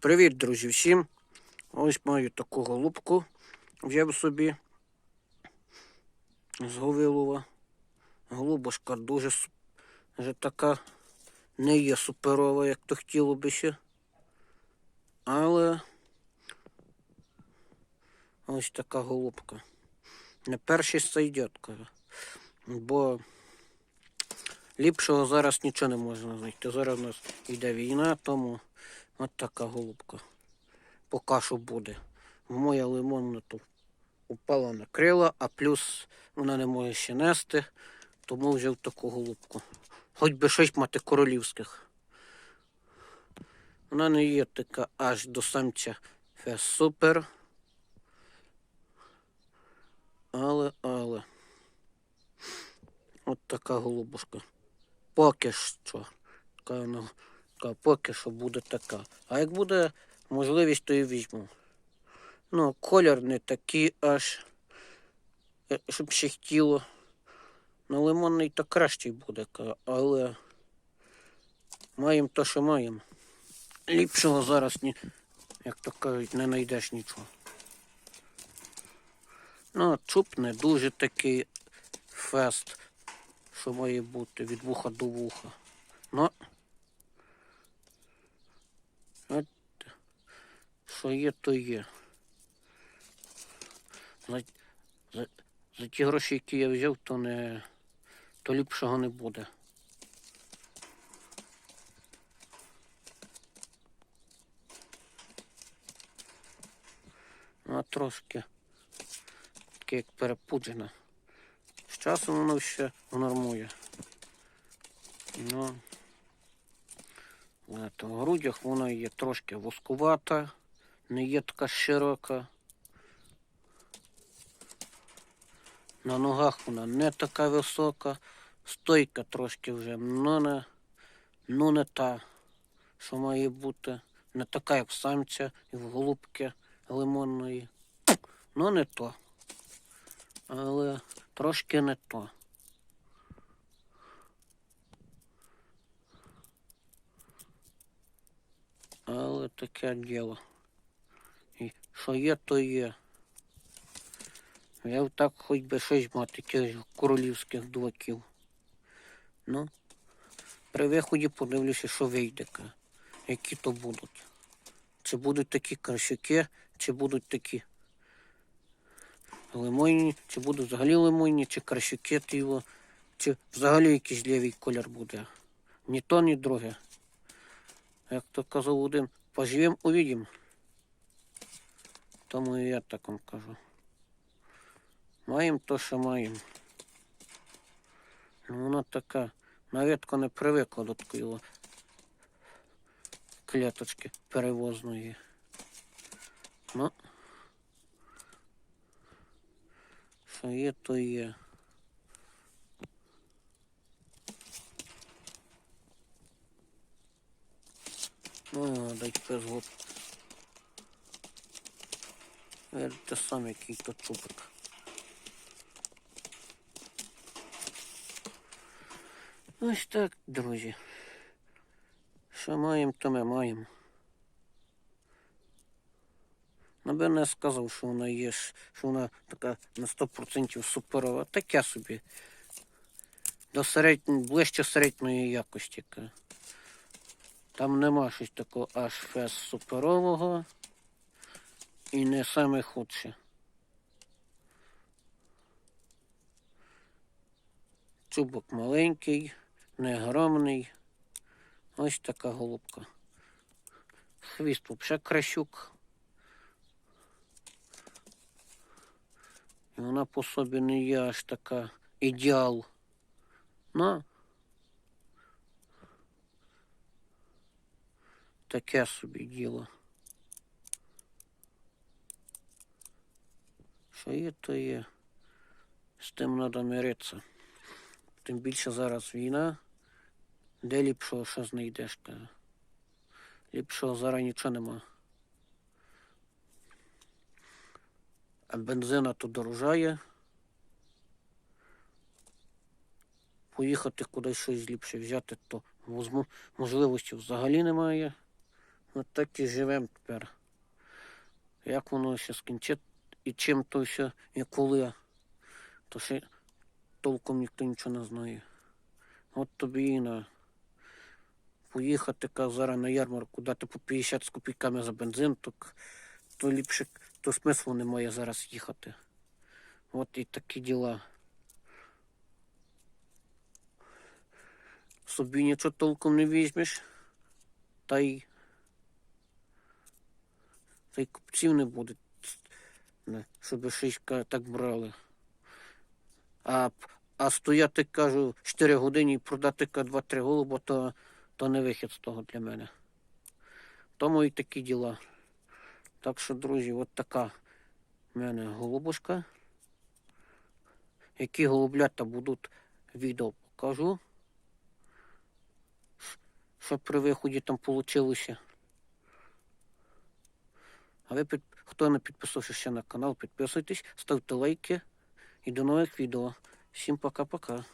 Привіт, друзі, всім. Ось маю таку голубку. Взяв собі з Говилова. Голубушка дуже вже така не є суперова, як то хотіло би ще. Але ось така голубка. Не перший сайдет. Бо ліпшого зараз нічого не можна знайти. Зараз у нас йде війна, тому от така голубка. Поки що буде. Моя лимонна тут упала на крила, а плюс вона не може ще нести, тому взяв таку голубку. Хоч би щось мати королівських. Вона не є така аж до самця супер. Але, але. От така голубушка. Поки що. Така вона, така, поки що буде така. А як буде можливість, то і візьму. Ну, колір не такий аж, е, щоб ще хотіло. Ну, лимонний то кращий буде, але маємо то, що маємо. Ліпшого зараз, ні, як то кажуть, не знайдеш нічого. Ну, чуб не дуже такий фест, що має бути від вуха до вуха. Ну, от, що є, то є. За, за, за ті гроші, які я взяв, то не то ліпшого не буде. Ну, а трошки таке як перепуджена. З часом воно ще нормує. Ну, в грудях вона є трошки вузькувата, не є така широка. На ногах вона не така висока, стойка трошки вже, ну не, ну не та, що має бути. Не така, як в самця і в голубки лимонної. Ну не то. Але трошки не то. Але таке діло. І що є, то є. Я так хоч би щось мати, якихось королівських дуваків. Ну, при виході подивлюся, що вийде, які то будуть. Чи будуть такі кращуки, чи будуть такі лимонні, чи будуть взагалі лимонні, чи кращуки, тіво, чи взагалі якийсь лівий колір буде. Ні то, ні друге. Як то казав один, поживем, увидим. Тому і я так вам кажу. Маємо то, що маємо. Ну, вона така, навіть не привикла до такої клеточки перевозної. Ну, що є, то є. Ну, дай тепер згод. Те саме, який то чупик. Ось так, друзі. Що маємо, то ми маємо. Ну, би не сказав, що вона є, що вона така на 100% суперова. Таке собі. До середньої, ближче середньої якості. Там нема щось такого аж фес суперового. І не саме худше. Чубок маленький, не огромний. Ось така голубка. Хвіст взагалі кращук. І вона по собі не є аж така ідеал. Ну, таке собі діло. Що є, то є. З тим треба миритися. Тим більше зараз війна. Де ліпшого що знайдеш? каже. Ліпшого зараз нічого нема. А бензина то дорожає. Поїхати кудись щось ліпше взяти, то можливості взагалі немає. От так і живемо тепер. Як воно ще скінчить і чим то все, і коли, то ще толком ніхто нічого не знає. От тобі і на поїхати ка зараз на ярмарку, дати по 50 з копійками за бензин, то, то ліпше, то смислу немає зараз їхати. От і такі діла. Собі нічого толком не візьмеш, та й та й купців не буде, не, щоб шишка так брали. А, а стояти, кажу, 4 години і продати ка 2-3 голуба, то, то не вихід з того для мене. Тому і такі діла. Так що, друзі, от така в мене голубушка. Які голублята будуть відео покажу. Що при виході там вийшло. А ви, хто не підписався ще на канал, підписуйтесь, ставте лайки і до нових відео. Всім пока-пока.